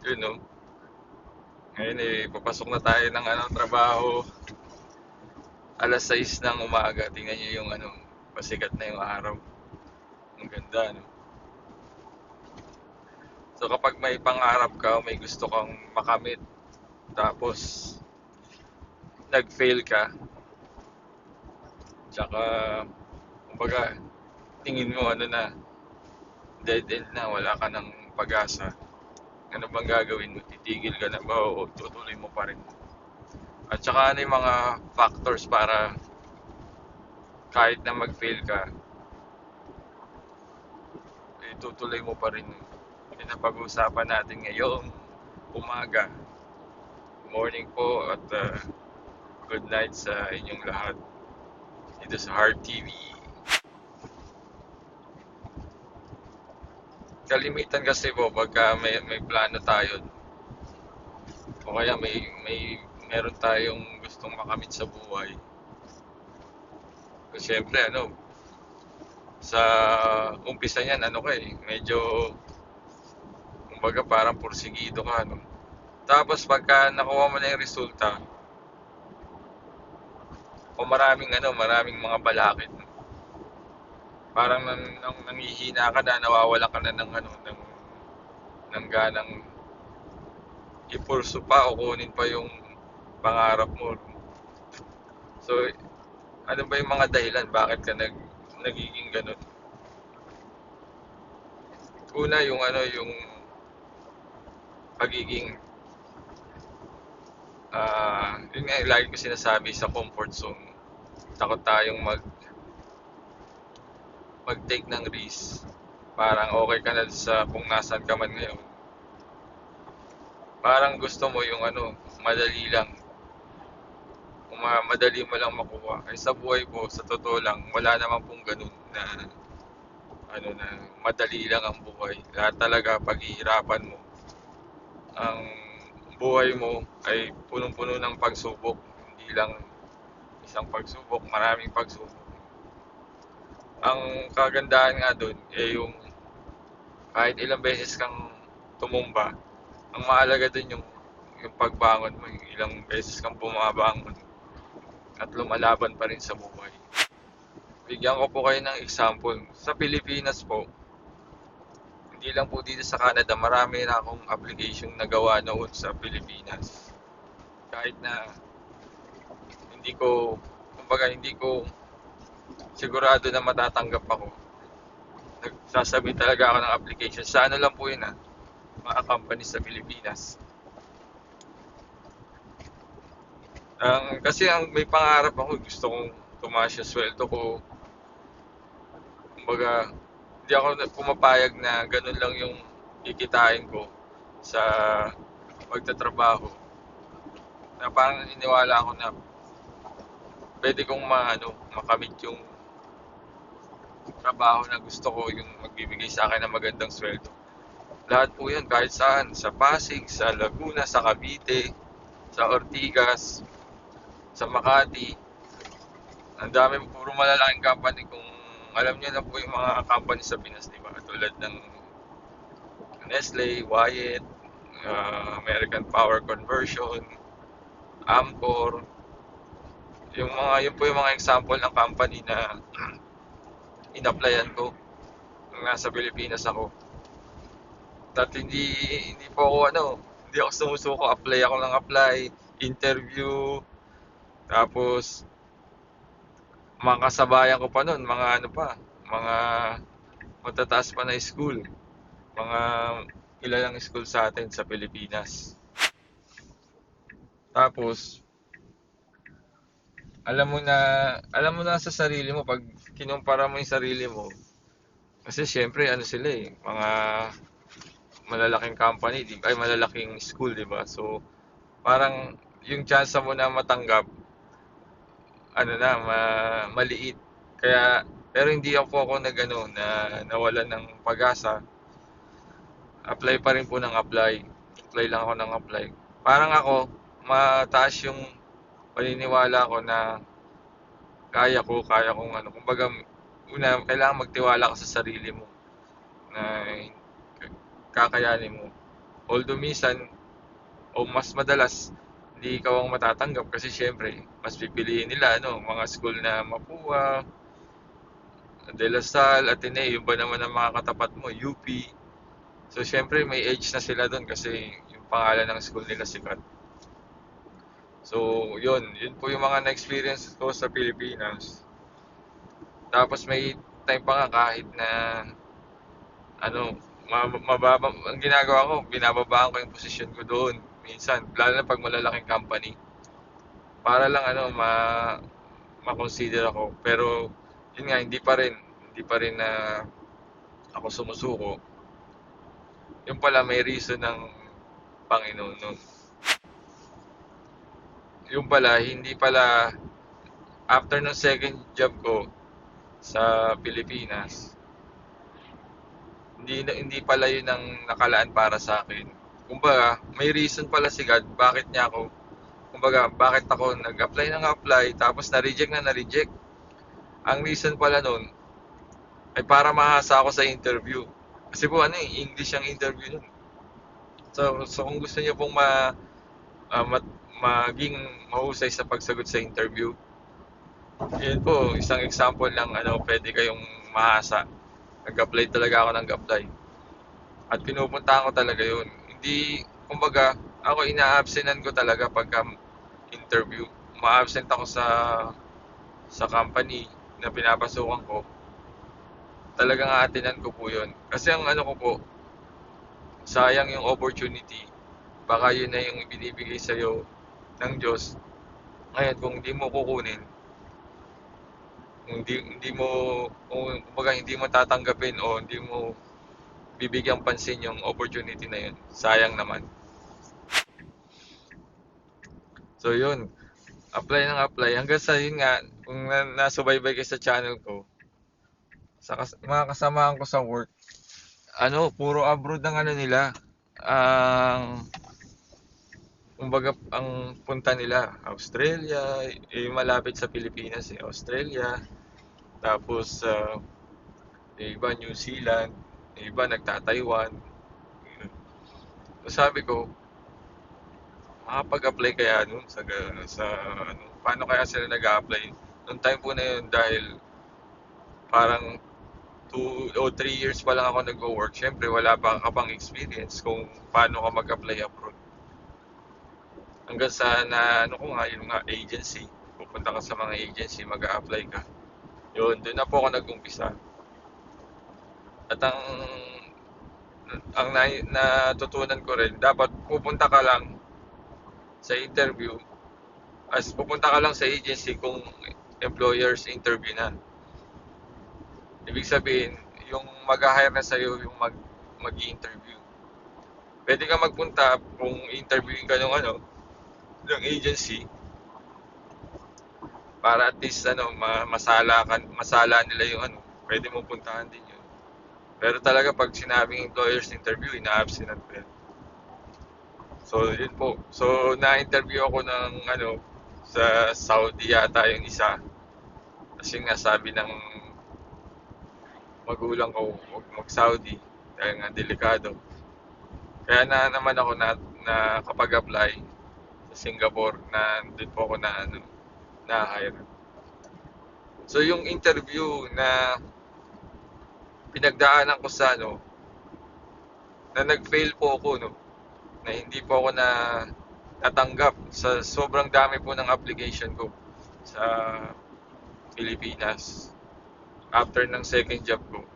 Yun, no? Ngayon eh, papasok na tayo ng ano, trabaho. Alas 6 ng umaga. Tingnan nyo yung ano, pasikat na yung araw. Ang ganda, no? So kapag may pangarap ka, may gusto kang makamit, tapos nag-fail ka, tsaka, kumbaga, tingin mo ano na, dead end na, wala ka ng pag-asa. Ano bang gagawin mo? Titigil ka na ba o tutuloy mo pa rin? At saka ano yung mga factors para kahit na mag-fail ka, eh, tutuloy mo pa rin. Yun ang pag-uusapan natin ngayong umaga. Good morning po at uh, good night sa inyong lahat. Dito sa Heart TV. Kalimitan kasi po pagka may, may plano tayo o kaya may, may meron tayong gustong makamit sa buhay. Kasi syempre ano, sa umpisa niyan ano ka eh, medyo kumbaga parang porsigido ka no. Tapos pagka nakuha mo na yung resulta, o maraming ano, maraming mga balakid. Parang nang, nang nanghihina ka na, nawawala ka na ng ano, ng, ng ganang ipurso pa o kunin pa yung pangarap mo. So, ano ba yung mga dahilan bakit ka nag, nagiging ganun? Una, yung ano, yung pagiging ah yun nga, lagi ko sinasabi sa comfort zone. Takot tayong mag mag-take ng risk. Parang okay ka na sa kung nasan ka man ngayon. Parang gusto mo yung ano, madali lang. Kung ma- madali mo lang makuha. Ay sa buhay ko, sa totoo lang, wala naman pong ganun na ano na madali lang ang buhay. Lahat talaga paghihirapan mo. Ang buhay mo ay punong-puno ng pagsubok. Hindi lang isang pagsubok, maraming pagsubok. Ang kagandahan nga doon eh yung kahit ilang beses kang tumumba, ang mahalaga doon yung yung pagbangon mo, yung ilang beses kang bumabangon at lumalaban pa rin sa buhay. Bigyan ko po kayo ng example. Sa Pilipinas po, hindi lang po dito sa Canada, marami na akong application na gawa noon sa Pilipinas. Kahit na hindi ko, kumbaga hindi ko sigurado na matatanggap ako. Nagsasabi talaga ako ng application. Sa ano lang po yun ah, mga company sa Pilipinas. Ang kasi ang may pangarap ako, gusto kong tumaas yung sweldo ko. Kumbaga, hindi ako pumapayag na ganun lang yung kikitain ko sa pagtatrabaho. Na parang naniniwala ako na pwede kong ma, ano, makamit yung trabaho na gusto ko, yung magbibigay sa akin ng magandang sweldo. Lahat po yan, kahit saan. Sa Pasig, sa Laguna, sa Cavite, sa Ortigas, sa Makati. Ang dami puro malalaking company kung alam niyo na po yung mga company sa Pinas, di ba? Tulad ng Nestle, Wyatt, uh, American Power Conversion, Amcor. Yung mga yun po yung mga example ng company na in-applyan ko nung nasa Pilipinas ako. At hindi hindi po ako ano, hindi ako sumusuko, apply ako ng apply, interview, tapos mga kasabayan ko pa noon, mga ano pa, mga matataas pa na school. Mga kilalang school sa atin sa Pilipinas. Tapos, alam mo na, alam mo na sa sarili mo, pag kinumpara mo yung sarili mo, kasi syempre, ano sila eh, mga malalaking company, di? Ay, malalaking school, di ba? So, parang yung chance mo na matanggap, ano na, ma- maliit. Kaya, pero hindi ako ako nag, ano, na nawalan ng pag-asa. Apply pa rin po ng apply. Apply lang ako ng apply. Parang ako, mataas yung paniniwala ko na kaya ko, kaya kong ano. Kumbaga, una, kailangan magtiwala ka sa sarili mo na kakayanin mo. Although minsan, o mas madalas, hindi ikaw ang matatanggap kasi syempre, mas pipiliin nila ano, mga school na Mapua, De La Salle, Ateneo, yung ba naman ang mga katapat mo, UP. So syempre may edge na sila doon kasi yung pangalan ng school nila sikat. So yun, yun po yung mga na-experience ko sa Pilipinas. Tapos may time pa nga kahit na ano, ma- mababa, ang ginagawa ko, binababaan ko yung posisyon ko doon. Minsan, lalo na pag malalaking company. Para lang ano, ma ma-consider ako. Pero, yun nga, hindi pa rin, hindi pa rin na ako sumusuko. Yung pala, may reason ng Panginoon nun. Yung pala, hindi pala, after ng second job ko sa Pilipinas, hindi hindi pala yun ang nakalaan para sa akin. Kumbaga, may reason pala si God bakit niya ako kumbaga, bakit ako nag-apply ng apply tapos na-reject na na-reject. Ang reason pala nun ay para mahasa ako sa interview. Kasi po ano eh, English ang interview nun. So, so kung gusto niyo pong ma, ah, mat- maging mahusay sa pagsagot sa interview, yun po, isang example ng ano, pwede kayong mahasa. Nag-apply talaga ako ng apply. At pinupuntahan ko talaga yun. Hindi, kumbaga, ako ina-absenan ko talaga pagka interview. Ma-absent ako sa sa company na pinapasukan ko. Talagang aatinan ko po yun. Kasi ang ano ko po, sayang yung opportunity. Baka yun na yung binibigay sa'yo ng Diyos. Ngayon, kung hindi mo kukunin, hindi, hindi mo, kung kumbaga hindi mo tatanggapin o hindi mo bibigyang pansin yung opportunity na yun, sayang naman. So yun, apply ng apply. Hanggang sa yun nga, kung na, nasubaybay kayo sa channel ko, sa kas- mga kasamahan ko sa work, ano, puro abroad ang ano nila. Ang, kumbaga, ang punta nila, Australia, eh, malapit sa Pilipinas eh, Australia, tapos, uh, yung iba New Zealand, yung iba nagta-Taiwan. Sabi ko, makapag-apply kaya nun sa, sa ano, paano kaya sila nag-apply? Noong time po na yun dahil parang 2 o 3 years pa lang ako nag-work. Siyempre, wala pa ka pang experience kung paano ka mag-apply abroad. Hanggang sa na, ano ko nga, yung nga, agency. Pupunta ka sa mga agency, mag-apply ka. Yun, doon na po ako nag-umpisa. At ang ang na, natutunan ko rin, dapat pupunta ka lang sa interview as pupunta ka lang sa agency kung employer's interview na. Ibig sabihin, yung mag-hire na sa'yo yung mag, mag-interview. Pwede ka magpunta kung interviewin ka ng ano, ng agency para at least ano, ma- masala, kan, masala nila yung ano, pwede mo puntahan din yun. Pero talaga pag sinabing employer's interview, ina-absent yan. So, yun po. So, na-interview ako ng ano, sa Saudi yata yung isa. Kasi nga sabi ng magulang ko, huwag mag-Saudi. Dahil nga delikado. Kaya na naman ako na, na kapag apply Singapore na doon po ako na ano, na hire. So yung interview na pinagdaanan ko sa ano na nag-fail po ako no na hindi po ako na natanggap sa sobrang dami po ng application ko sa Pilipinas after ng second job ko.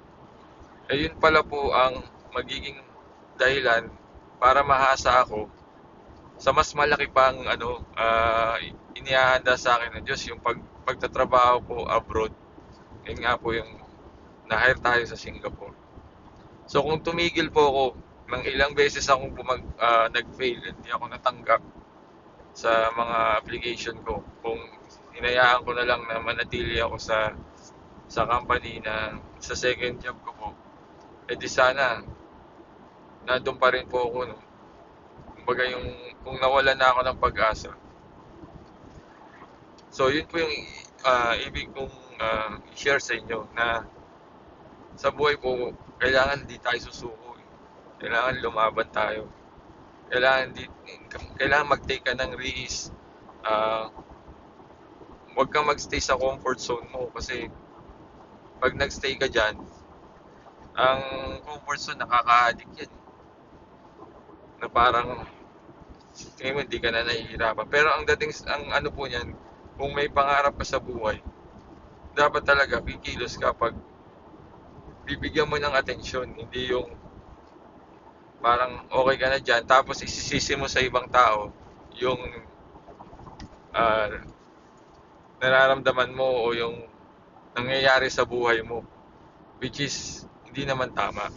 Eh yun pala po ang magiging dahilan para mahasa ako sa mas malaki pang ano ah, inihahanda sa akin ng Diyos yung pag pagtatrabaho po abroad. Yun nga po yung na-hire tayo sa Singapore. So kung tumigil po ako ng ilang beses akong bumag, ah, nag-fail, hindi ako natanggap sa mga application ko. Kung hinayaan ko na lang na manatili ako sa sa company na sa second job ko po, eh di sana nandun pa rin po ako no. Kumbaga yung kung nawala na ako ng pag-asa. So yun po yung ah, ibig kong ah, i-share sa inyo na sa buhay po kailangan hindi tayo susuko. Kailangan lumaban tayo. Kailangan, di, kailangan mag-take ka ng risk. Ah, huwag kang magstay sa comfort zone mo kasi pag nagstay ka dyan, ang comfort zone nakaka-addict yan. Na parang tingin hindi ka na nahihirapan. Pero ang dating, ang ano po niyan, kung may pangarap ka sa buhay, dapat talaga kikilos ka bibigyan mo ng atensyon, hindi yung parang okay ka na dyan, tapos isisisi mo sa ibang tao yung ah, nararamdaman mo o yung nangyayari sa buhay mo, which is hindi naman tama.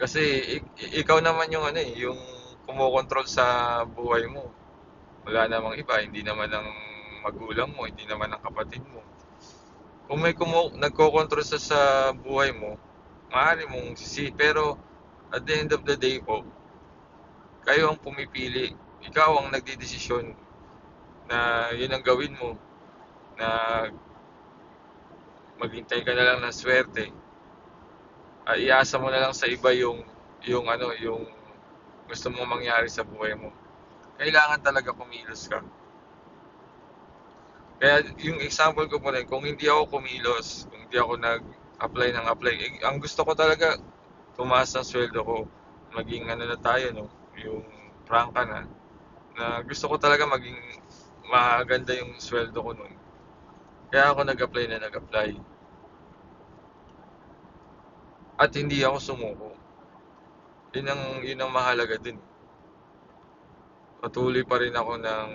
Kasi ik- ikaw naman yung ano eh, yung kumokontrol sa buhay mo. Wala namang iba, hindi naman ang magulang mo, hindi naman ang kapatid mo. Kung may kumo nagkokontrol sa sa buhay mo, maaari mong sisi. Pero at the end of the day po, kayo ang pumipili. Ikaw ang nagdidesisyon na yun ang gawin mo. Na maghintay ka na lang ng swerte. Ah, iasa mo na lang sa iba yung yung ano, yung gusto mo mangyari sa buhay mo. Kailangan talaga kumilos ka. Kaya yung example ko po rin, kung hindi ako kumilos, kung hindi ako nag-apply ng apply, eh, ang gusto ko talaga, tumaas ang sweldo ko. Maging ano na tayo, no? Yung prangka na. Na gusto ko talaga maging maganda yung sweldo ko nun. Kaya ako nag-apply na nag-apply. At hindi ako sumuko. Yun ang, yun ang mahalaga dun. Patuloy pa rin ako ng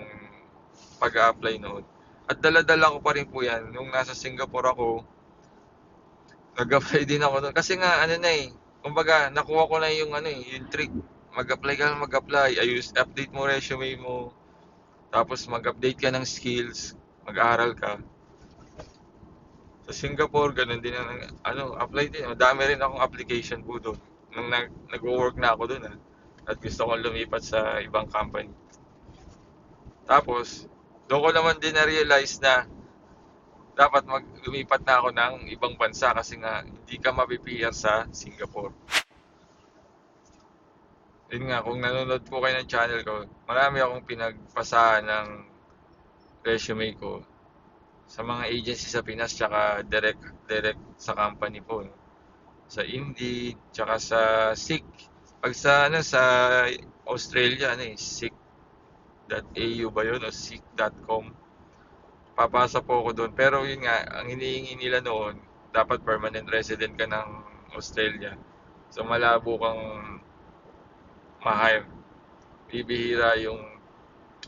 pag-a-apply noon. At dala-dala ko pa rin po yan. Nung nasa Singapore ako, nag-apply din ako doon. Kasi nga, ano na eh, kumbaga, nakuha ko na yung ano eh, yung trick. Mag-apply ka lang mag-apply. Ayus, update mo resume mo. Tapos mag-update ka ng skills. Mag-aaral ka. Sa Singapore, ganun din ang, ano, apply din. Madami rin akong application po doon. Nung nag, nag-work na ako doon ah. At gusto kong lumipat sa ibang company. Tapos, doon ko naman din na-realize na dapat mag lumipat na ako ng ibang bansa kasi nga hindi ka mapi-PR sa Singapore. Yun nga, kung nanonood po kayo ng channel ko, marami akong pinagpasahan ng resume ko sa mga agency sa Pinas tsaka direct direct sa company po no? Sa Indeed tsaka sa Seek pag sa ano sa Australia ano eh Seek.au ba yun o Seek.com papasa po ako doon pero yun nga ang hinihingi nila noon dapat permanent resident ka ng Australia. So malabo kang ma-hire. Bibihira yung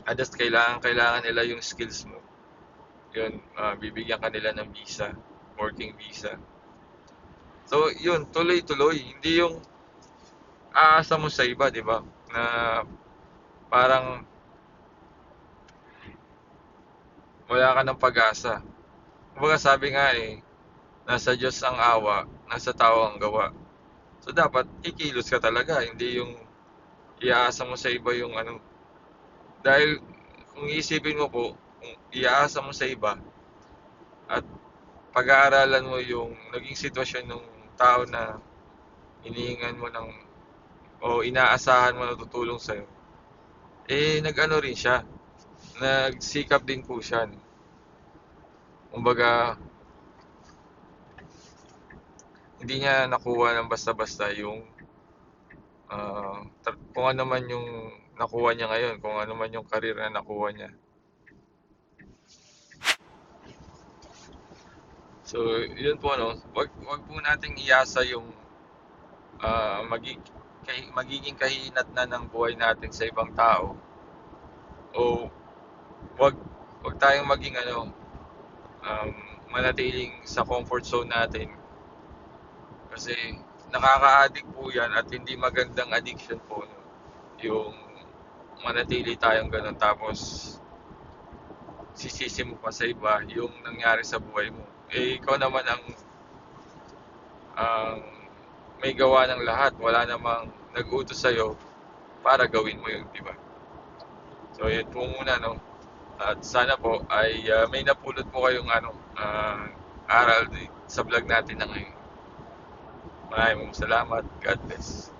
adas kailangan kailangan nila yung skills mo. Yun, ah, bibigyan ka nila ng visa, working visa. So, yun, tuloy-tuloy. Hindi yung aasa mo sa iba, di ba? Na parang wala ka ng pag-asa. Kumbaga sabi nga eh, nasa Diyos ang awa, nasa tao ang gawa. So, dapat ikilos ka talaga, hindi yung iaasa mo sa iba yung ano. Dahil kung iisipin mo po, kung iaasa mo sa iba at pag-aaralan mo yung naging sitwasyon ng tao na inihingan mo ng o inaasahan mo na tutulong sa'yo, eh nag-ano rin siya, nagsikap din po siya. Kumbaga, hindi niya nakuha ng basta-basta yung tra- kung ano man yung nakuha niya ngayon, kung ano man yung career na nakuha niya. So, yun po no. Wag wag po nating iasa yung ah, magig kay, magiging kahinat na ng buhay natin sa ibang tao. O wag wag tayong maging ano um, manatiling sa comfort zone natin. Kasi nakaka-addict po 'yan at hindi magandang addiction po no. Yung manatili tayong ganun tapos sisisi mo pa sa iba yung nangyari sa buhay mo eh ikaw naman ang ang may gawa ng lahat. Wala namang nag-utos sa'yo para gawin mo yun, di ba? So, yun po muna, no? At sana po ay ah, may napulot po kayong ano, ah, aral sa vlog natin na ngayon. Maraming salamat. God bless.